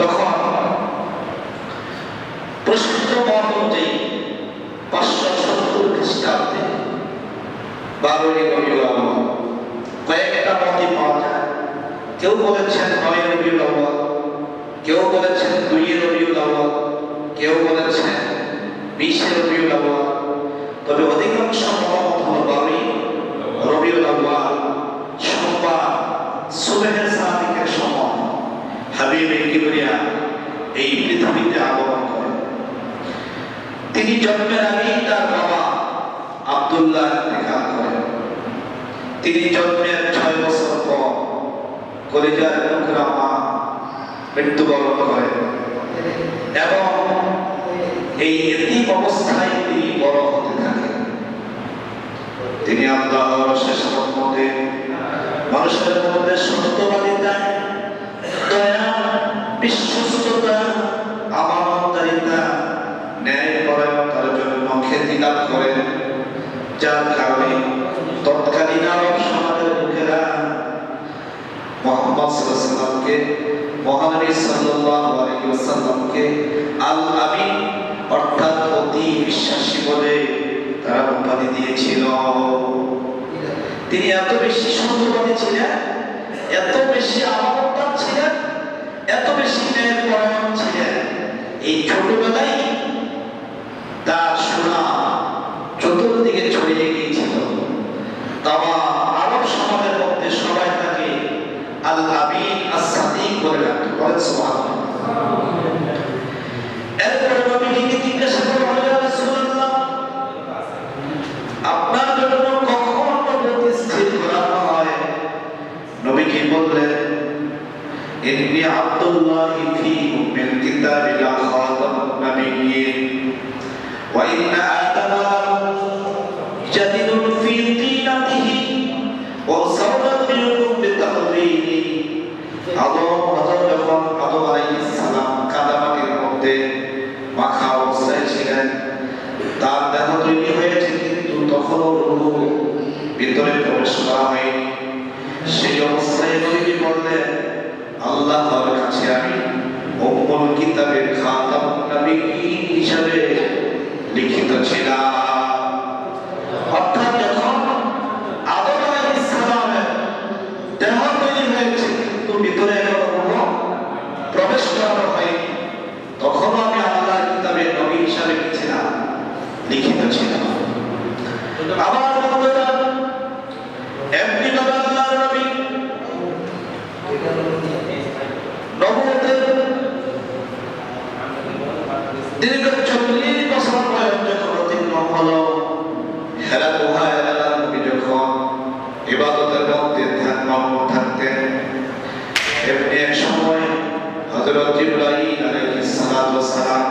তখন প্রসিদ্ধ মত অনুযায়ী পাঁচশো সত্তর খ্রিস্টাব্দে বারোই রবিউল আউয়াল কয়েকটা মতই পাওয়া যায়। কেউ বলেছেন নয় রবিউল আউয়াল কেউ বলেছেন দুই রবিউল আউয়াল কেউ বলেছেন বিশে রবিউল আউয়াল তবে অধিকাংশ মত হলো বারোই রবিউল আউয়াল সোমবার সুবেহের সাদিকের সময় হাবিব কিবরিয়া এই পৃথিবীতে আগমন করেন। তিনি জন্মের আগেই তার বাবা আব্দুল্লাহ ইন্তেকাল করেন। তিনি জন্মের ছয় বছর পর কলিজার টুকরা মা মৃত্যুবরণ করেন এবং এই এতিম অবস্থায় তিনি বড় হতে থাকেন। তিনি আল্লাহর শেষ মধ্যে মানুষের মধ্যে সত্যবাদিতা দয়া বিশ্বস্ততা আমানতদারিতা ন্যায় পরায়ণতার জন্য খ্যাতি লাভ করেন। যার কারণে তৎকালীন আরব সমাজের লোকেরা মোহাম্মদ সাল্লাল্লাহু মহানবী সাল্লাল্লাহু আলাইহি ওয়াসাল্লামকে আল আমিন অর্থাৎ অতি বিশ্বাসী বলে তারা উপাধি দিয়েছিল। তিনি এত বেশি সত্যবাদী ছিলেন, এত বেশি আমানতদার ছিলেন, এত বেশি ন্যায় পরায়ণ ছিলেন। এই ছোটবেলায় তার সোনা চতুর্দিকে ছড়িয়ে গিয়েছিল। তাওয়া আরব সমাজের মধ্যে সবাই তাকে আল্লাহ আসাদি করে রাখতো বলেন إني عبد الله فيكم كتاب لا خاطب نبيين وإن آدم হযরত জিবরাইল আলাইহিস সালাতু ওয়াস সালাম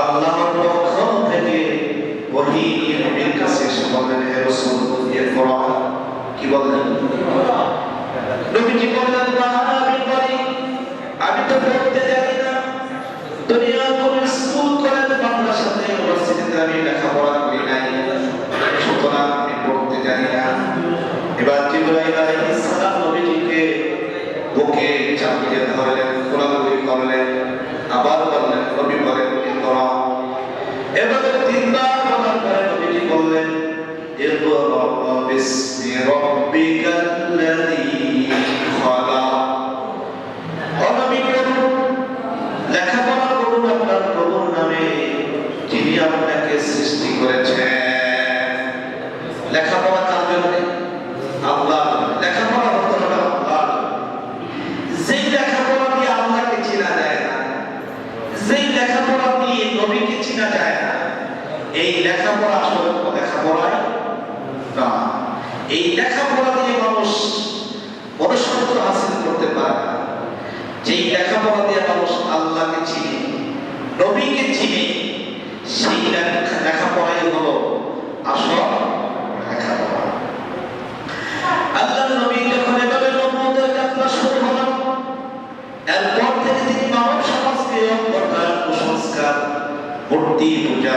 আল্লাহর পক্ষ থেকে ওহী নবীর কাছে এসে বললেন হে রাসূল ইকরা কি বললেন নবীজি বললেন না আমি আমি তো পড়তে জানি না। দুনিয়া কোন স্কুল, কলেজ মাদ্রাসাতে ইউনিভার্সিটিতে আমি লেখাপড়া করি নাই। সুতরাং আমি পড়তে জানি না। এবার জিবরাইল আলাইহিস সালাম নবীজিকে বুকে চাপিয়ে ধরলেন কোলাকুলি করলেন, আবার বললেন, নবী বলেন এভাবে তিনবার বলার পরে নবীজি বললেন লেখাপড়া আসলে কোনো লেখাপড়াই না। এই লেখাপড়া দিয়ে মানুষ মনুষ্যত্ব হাসিল করতে পারে যেই লেখাপড়া দিয়ে মানুষ আল্লাহকে চিনে, নবীকে চিনে, সেই লেখাপড়াই হলো আসল আল্লাহ নবী এরপর থেকে তিনি মানব সমাজকে অভ্যর্থনা কুসংস্কার মূর্তি পূজা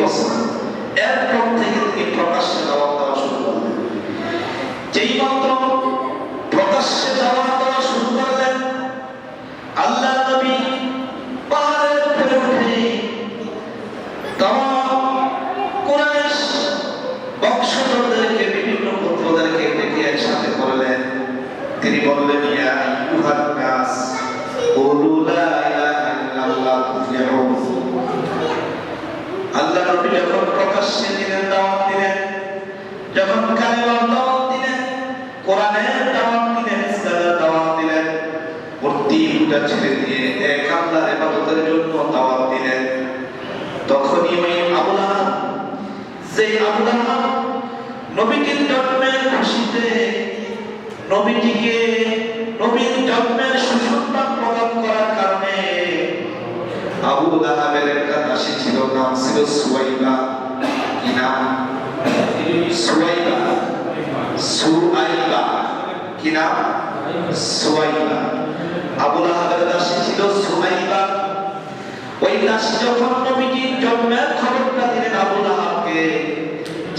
বছর এরপর থেকে তিনি প্রকাশ্যে দাওয়াত দেওয়া শুরু করলেন। যেই মাত্র প্রকাশ্যে দাওয়াত দেওয়া শুরু করলেন আল্লাহ নবী পাহাড়ের উপরে উঠে তাম কুরাইশ বংশধরদেরকে বিভিন্ন পুত্রদেরকে ডেকে একসাথে করলেন তিনি বললেন ইয়া আইয়ুহান নাস কুলু লা ইলাহা ইল্লাল্লাহ তুফলিহুন আল্লাহ নবী যখন প্রকাশ্যে দিলেন দাওয়াত দিলেন যখন কালিমার দাওয়াত দিলেন কোরআনের দাওয়াত দিলেন ইসলামের দাওয়াত দিলেন মূর্তি পূজা ছেড়ে দিয়ে এক আল্লাহর ইবাদতের জন্য দাওয়াত দিলেন তখনই ওই আবু লাহাব আবু জন্মের খুশিতে নবীজিকে নবীর জন্মের সুসংবাদ প্রদান করার কারণে আবু লাহাবের একটা দাসী ছিল, নাম ছিল সুয়াইবা। কি নাম? সুয়াইবা। সুয়াইবা। কি নাম? সুয়াইবা। আবু লাহাবের দাসী ছিল সুয়াইবা। ওই দাসী যখন নবীজির জন্মের খবরটা দিলেন আবু লাহাবকে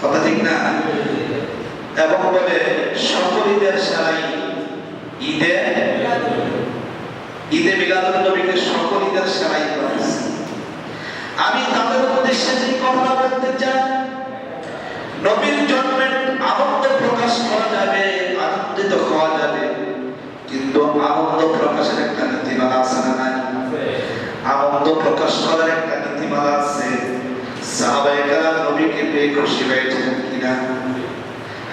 কথা ঠিক না? এবং বলে সকল ঈদের সারাই ঈদে ঈদে মিলাদুল নবীকে সকল ঈদের সারাই করেছে আমি তাদের উদ্দেশ্যে যে কথা বলতে চাই, নবীর জন্মের আনন্দ প্রকাশ করা যাবে, আনন্দিত হওয়া যাবে, কিন্তু আনন্দ প্রকাশের একটা নীতিমালা আছে না নাই? আনন্দ প্রকাশ করার একটা নীতিমালা আছে পেয়ে খুশি হয়েছিলেন কিনা?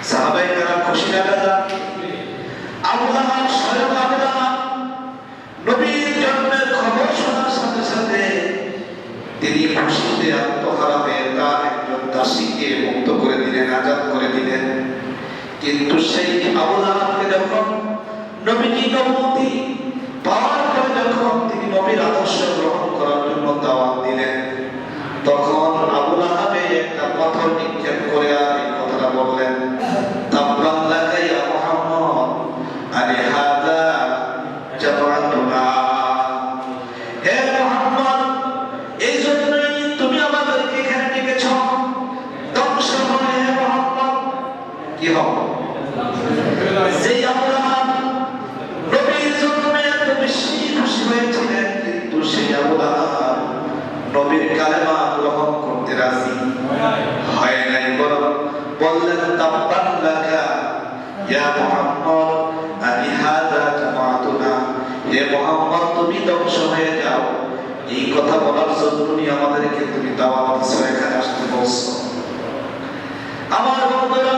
সাহাবাই কারা খুশি না দাদা? আবু নবীর জন্মের খবর শোনার সাথে সাথে তিনি খুশিতে আত্মহারা তার একজন দাসীকে মুক্ত করে দিলেন, আজাদ করে দিলেন। কিন্তু সেই আবু লাহাবকে যখন নবীজি নবতী কথা বলার জন্যই আমাদেরকে তুমি দাওয়াত দিছো, এখানে আসতে বলছো। আমার বন্ধুরা,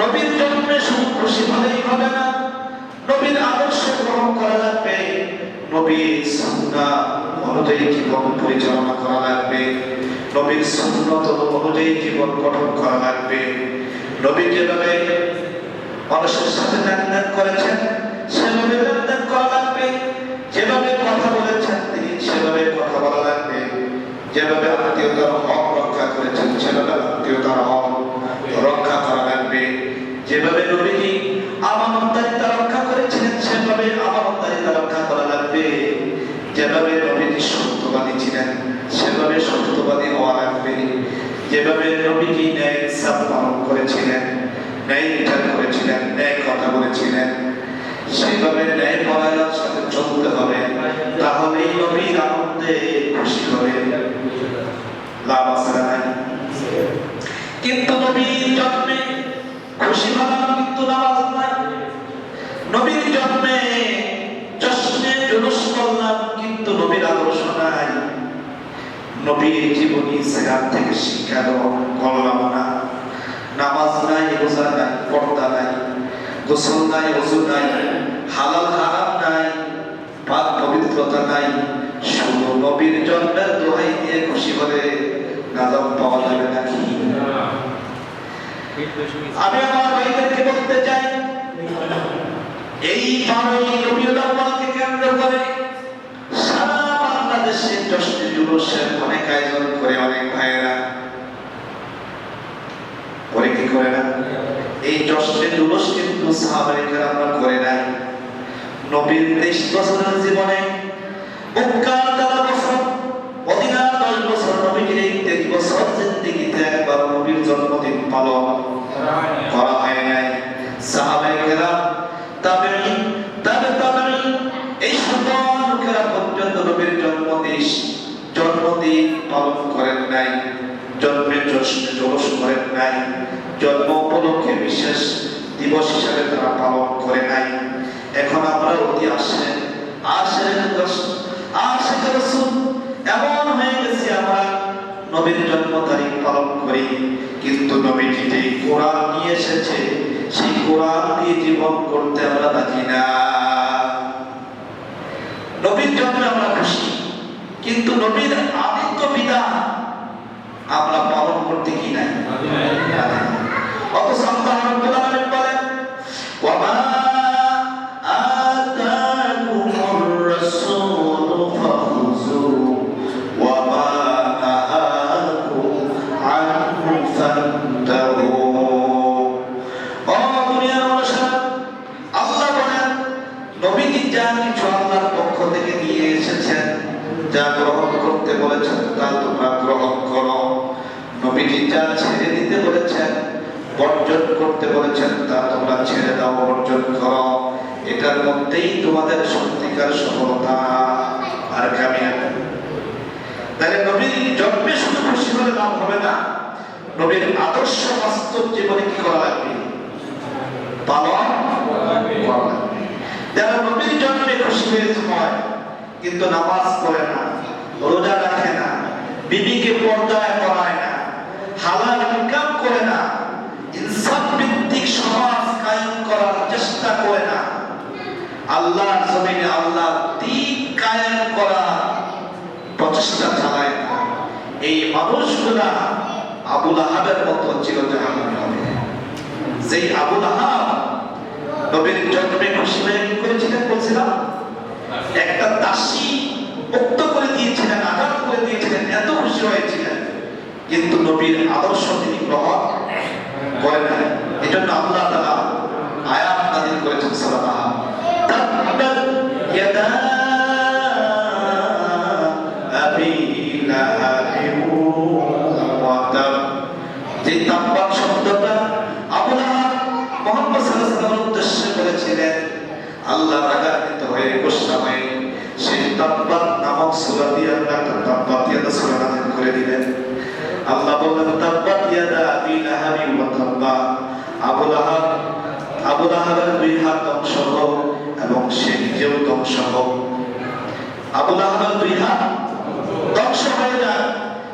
নবীর জন্মে খুশি হলেই হবে না। নবীর আদর্শ গ্রহণ করা লাগবে। নবীর সুন্নাহ অনুযায়ী জীবন পরিচালনা করা লাগবে। নবীর সুন্নত অনুযায়ী জীবন গঠন করা লাগবে। নবী যেভাবে মানুষের সাথে লেনদেন করেছেন, সেভাবে লেনদেন করা লাগবে যেভাবে কথা বলেছেন তিনি সেভাবে কথা বলা লাগবে যেভাবে আত্মীয়তার হক রক্ষা করেছেন সেভাবে আত্মীয়তার হক রক্ষা করা লাগবে যেভাবে নবীজি আমানতদারিতা রক্ষা করেছিলেন সেভাবে আমানতদারিতা রক্ষা করা লাগবে যেভাবে নবীজি সত্যবাদী ছিলেন সেভাবে সত্যবাদী হওয়া লাগবে যেভাবে নবীজি ন্যায় ইনসাফ পালন করেছিলেন ন্যায় বিচার করেছিলেন ন্যায় কথা বলেছিলেন সেইভাবে ন্যায় পরায়ণের সাথে চলতে হবে তাহলেই নবীর আনন্দে লাভ? কিন্তু নবীর জন্মে খুশি হলাম, কিন্তু নামাজ নাই। নবীর জন্মে জশ্নে জুলুস করলাম, কিন্তু নবীর আদর্শ নাই। নবীর জীবনী সেখান থেকে শিক্ষা করলাম না। নামাজ নাই, রোজা নাই, পর্দা নাই, গোসল নাই, ওযু নাই, হালাল হারাম নাই, পাক পবিত্রতা নাই নবীর জন্মের দোহাই দিয়ে খুশি হলে নাজাম পাওয়া যাবে নাকি আমি আমার ভাইদেরকে বলতে চাই, এই কেন্দ্র করে সারা জুলুসের অনেক আয়োজন করে অনেক ভাইয়েরা। করে কি করে না? এই জুলুস কিন্তু আমরা করে নাই। নবীর তেইশ বছরের জীবনে তেরো বছর বছর নবীর এই তেইশ বছর জিন্দিগিতে একবার নবীর জন্মদিন পালন করা হয় নাই। সাহাবায়ে কেরাম, তাবেঈন, তাবে তাবেঈন, এই সকল লোকেরা পর্যন্ত নবীর জন্মদিন জন্মদিন পালন করেন নাই, জন্মের জশ্নে জলস করেন নাই, জন্ম উপলক্ষে বিশেষ দিবস হিসাবে তারা পালন করে নাই। এখন আমরা অতি আসে আসে আসে রসুল নবীর জন্ম তারিখ পালন করি। কিন্তু নবীজি যে কোরআন নিয়ে এসেছে, সেই কোরআন দিয়ে জীবন করতে আমরা রাজি না। নবীর জন্মে আমরা খুশি, কিন্তু নবীর আদিত্য বিধান আমরা পালন করতে কি নাই? অথচ আল্লাহ রাব্বুল বলেন, ওয়ামা আতাকুমুর রাসূলু বর্জন করতে বলেছেন, তা তোমরা ছেড়ে দাও বর্জন করো। এটার মধ্যেই তোমাদের সত্যিকার সফলতা আর কামিয়াবি। তাহলে নবীর জন্মে শুধু খুশি হলে লাভ হবে না? নবীর আদর্শ বাস্তব জীবনে কি করা লাগবে? পালন যারা নবীর জন্মে খুশি হয়েছে হয় কিন্তু নামাজ পড়ে না, রোজা রাখে না, বিবিকে পর্দায় করায় না, হালাল ইনকাম করে না ইনসাফ ভিত্তিক সমাজ কায়েম করার চেষ্টা করে না আল্লাহর জমিনে আল্লাহ কায়েম করার প্রচেষ্টা চালায়। না এই মানুষগুলা আবুল আহাবের মতো চিরজাহান্নামী হবে। যেই আবুল আহাব নবীর জন্মে কি করেছিলেন বলছিলাম? একটা দাসী মুক্ত করে দিয়েছিলেন, আঘাত করে দিয়েছিলেন, এত খুশি হয়েছিলেন। কিন্তু নবীর আদর্শ তিনি গ্রহণ করেন এজন্য আল্লাহ বলেছিলেন আল্লাহ রাগান্বিত হয়ে গোসা সেই তাব্বাত নামক সূরা দিয়ে আল্লাহ তাব্বাত ইয়াদা সূরা নাযিল করে দিলেন। আল্লাহ বললেন তাব্বাত ইয়াদা আবি লাহাবি ওয়া তাব্বা আবু লাহাব, আবু লাহাবের দুই হাত ধ্বংস হোক এবং সে নিজেও ধ্বংস হোক। আবু লাহাবের দুই হাত ধ্বংস হয়ে যায়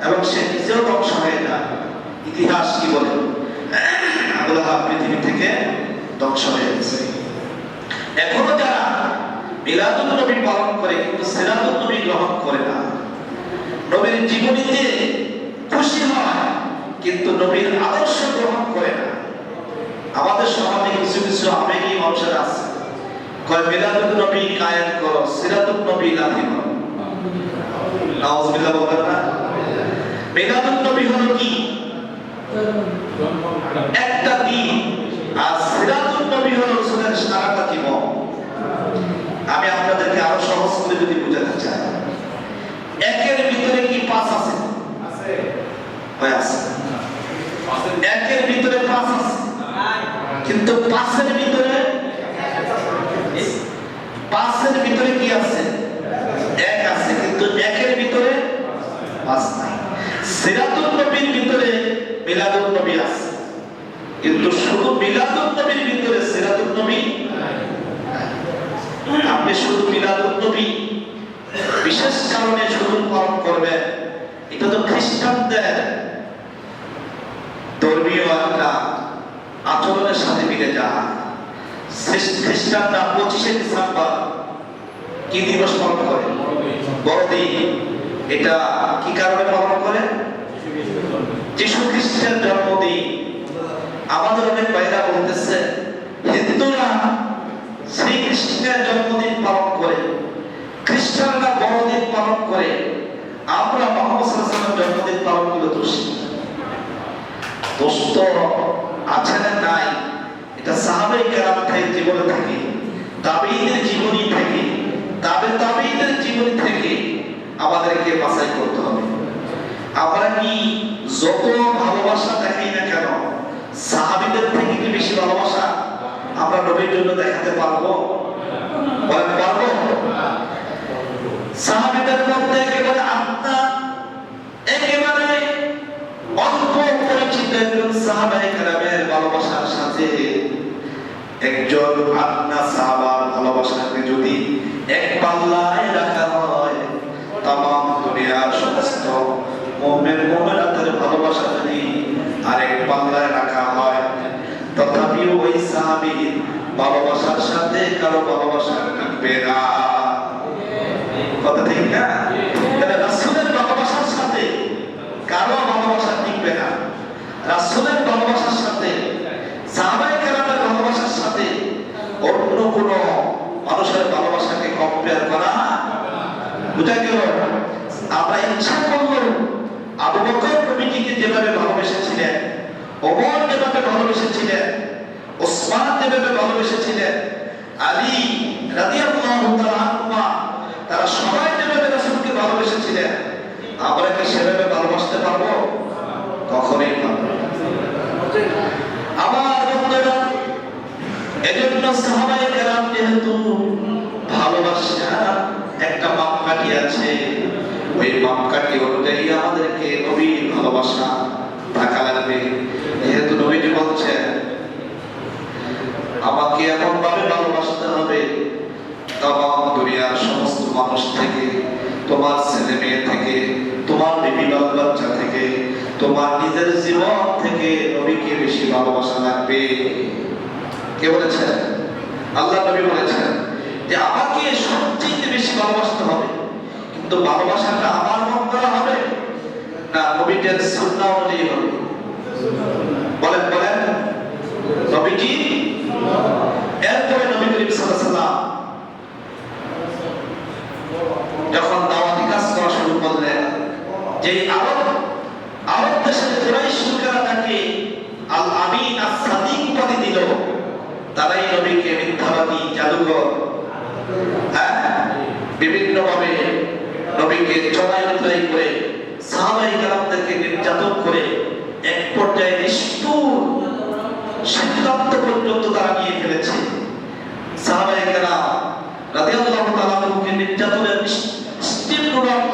এবং সে নিজেও ধ্বংস হয়ে যায় ইতিহাস কি বলে? আবু লাহাব পৃথিবী থেকে ধ্বংস হয়ে গেছে। এখনও যারা মিলাদুল নবী পালন করে, কিন্তু সিরাতুল নবী গ্রহণ করে না। নবীর জীবনীতে খুশি হয়, কিন্তু নবীর আদর্শ গ্রহণ করে না। আমাদের সমাজে কিছু কিছু আবেগী মানুষের আছে। কয় মিলাদুল নবী কায়েম করো সিরাতুল নবী লাথি করো। নাউজুবিল্লাহ বলবেন না? মিলাদুল নবী হলো কি? একটা দিন আর সিরাতুল নবী হলো রাসূলের সারাটা জীবন আমি আপনাদেরকে আরও সহজ করে যদি বুঝাতে চাই। একের ভিতরে কি পাঁচ আছে? আছে। একের ভিতরে পাঁচ আছে। কিন্তু পাঁচের ভিতরে পাঁচের ভিতরে কি আছে? এক আছে কিন্তু একের ভিতরে পাঁচ নাই। নবীর ভিতরে মিলাদুল নবী আছে। কিন্তু শুধু মিলাদুল নবীর ভিতরে সিরাতুল নবী? আপনি শুধু মিলাদুল নবী? বিশেষ কারণে শুধু পালন করবে এটা তো খ্রিস্টানদের ধর্মীয় একটা আচরণের সাথে মিলে যায়। খ্রিস্টানরা পঁচিশে ডিসেম্বর কি দিবস পালন করে? বড়দিন। এটা কি কারণে পালন করে? যিশু খ্রিস্টের জন্মদিন। আমাদের অনেক বাইরা বলতেছে, হিন্দুরা শ্রীকৃষ্ণের জন্মদিন পালন করে, খ্রিস্টানরা বড়দিন পালন করে, আমরা মোহাম্মদ সাল্লাল্লাহু আলাইহি ওয়াসাল্লামের জন্মদিন পালন করে দোষী। দোষ তো আছে না নাই, এটা সাহাবাই কেরাম থেকে জীবনে থাকে তাবেঈদের জীবনী থেকে, তাবে তাবেঈদের জীবনী থেকে আমাদেরকে বাছাই করতে হবে। আমরা কি যত ভালোবাসা দেখাই না কেন সাহাবীদের থেকে কি বেশি ভালোবাসা? আমরা নবীর জন্য দেখাতে পারব? পারব? সাহাবীদের মধ্যে একেবারে আত্মা, একেবারে অল্প পরিচিত একজন সাহাবায়ে কেরামের ভালোবাসার সাথে একজন আত্মা সাহাবার ভালোবাসাকে যদি এক পাল্লায় রাখা হয় তাম দুনিয়ার সমস্ত মোমের মোমেরাতের ভালোবাসা যদি আরেক পাল্লায় রাখা হয়। তথাপিও ওই সাহাবীর ভালোবাসার সাথে কারও ভালোবাসা থাকবে না। কথা ঠিক না? তাহলে রাসূলের ভালোবাসার সাথে কারও ভালোবাসা টিকবে না। রাসূলের ভালোবাসার সাথে, সাহাবায়ে কেরামের ভালোবাসার সাথে অন্য কোনো মানুষের ভালোবাসাকে কম্পেয়ার করা বুঝা গেল? আমরা ইচ্ছা করলেও আবু বকর নবীজিকে যেভাবে ভালোবেসেছিলেন, ওমর যেভাবে ভালোবেসেছিলেন, ওসমান যেভাবে ভালোবেসেছিলেন, আলী রাদিয়াল্লাহু তাআলা তারা সবাই যেভাবে রাসূলকে ভালোবেসেছিলেন, আমরা কি সেভাবে ভালোবাসতে পারব কখনোই পারব। আমার বন্ধুরা, এজন্য সাহাবায়ে কেরাম যেহেতু ভালোবাসা একটা মাপকাঠি আছে ওই মাপকাঠি অনুযায়ী আমাদেরকে নবীর ভালোবাসা থাকা লাগবে। যেহেতু নবীজি বলছেন, আমাকে এমন ভাবে ভালোবাসতে হবে তাম দুনিয়ার সমস্ত মানুষ থেকে, তোমার ছেলে মেয়ে থেকে, তোমার বিবি বাচ্চা থেকে, তোমার নিজের জীবন থেকে নবীকে বেশি ভালোবাসা লাগবে। কে বলেছেন? আল্লাহ নবী বলেছেন যে, আমাকে সবচেয়ে বেশি ভালোবাসতে হবে কিন্তু ভালোবাসাটা আমার মন করা হবে? না, নবীদের অনুযায়ী হবে। বলেন বলেন। নবীজি এরপরে নবী করিম যখন দাওয়াতি কাজ করা শুরু করলেন যে আরব আরব দেশের কুরাইশ লোকেরা তাকে আল আমিন আস সাদিক উপাধি দিল তারাই নবীকে মিথ্যাবাদী জাদুঘর হ্যাঁ বিভিন্ন ভাবে নবীকে চড়াই উতরাই করে সাহাবাই কালামদেরকে নির্যাতন করে এক পর্যায়ে নিষ্ঠুর সিদ্ধান্ত পর্যন্ত তারা নিয়ে ফেলেছে সাহাবাই কালাম রাদিয়াল্লাহু তাআলা আনহুকে নির্যাতনের স্টিল রড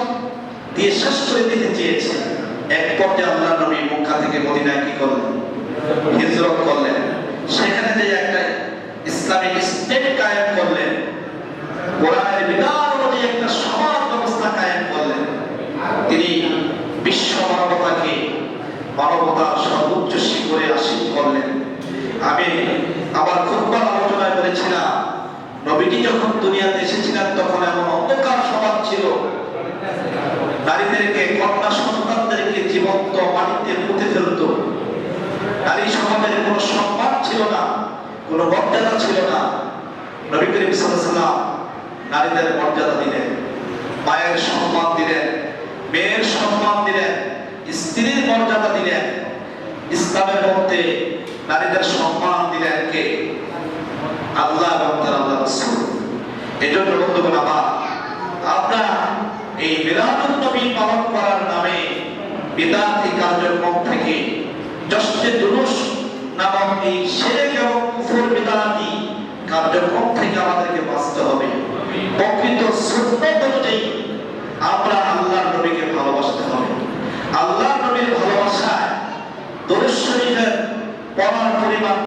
দিয়ে শেষ করে দিতে চেয়েছে এক পর্যায়ে আল্লাহ নবী মক্কা থেকে মদিনায় কি করলেন হিজরত করলেন সেখানে যে একটা ইসলামিক স্টেট কায়েম করলেন। কোরআনের বিধান অনুযায়ী একটা সমাজ ব্যবস্থা কায়েম করলেন। তিনি বিশ্ব মানবতাকে মানবতার সর্বোচ্চ শিখরে আসীন করলেন। আমি আমার খুববার আলোচনায় বলেছিলাম, নবীজি যখন দুনিয়াতে এসেছিলেন, তখন এমন অন্ধকার সমাজ ছিল। নারীদেরকে, কন্যা সন্তানদেরকে জীবন্ত মাটিতে পুঁতে ফেলত। নারী সমাজের কোনো সম্মান ছিল না। কোনো মর্যাদা ছিল না। নবী করিম সাল্লাল্লাহু নারীদের মর্যাদা দিলেন, মায়ের সম্মান দিলেন, মেয়ের সম্মান দিলেন, স্ত্রীর মর্যাদা দিলেন, ইসলামের মধ্যে নারীদের সম্মান দিলেন কে? আল্লাহ এবং আল্লাহ রাসূল। বন্ধুগণ আমার এই মিলাদুন নবী পালন করার নামে বিদাতি কার্যক্রম থেকে জশ্নে জুলুস নামক এই শিরক এবং কুফর বিদাতি কার্যক্রম থেকে আমাদেরকে বাঁচতে হবে প্রকৃত সুন্নত অনুযায়ী আমরা আল্লাহর নবীকে ভালোবাসতে হবে। আল্লাহর নবীর ভালোবাসায় দরুদ শরীফের পড়ার পরিমাণ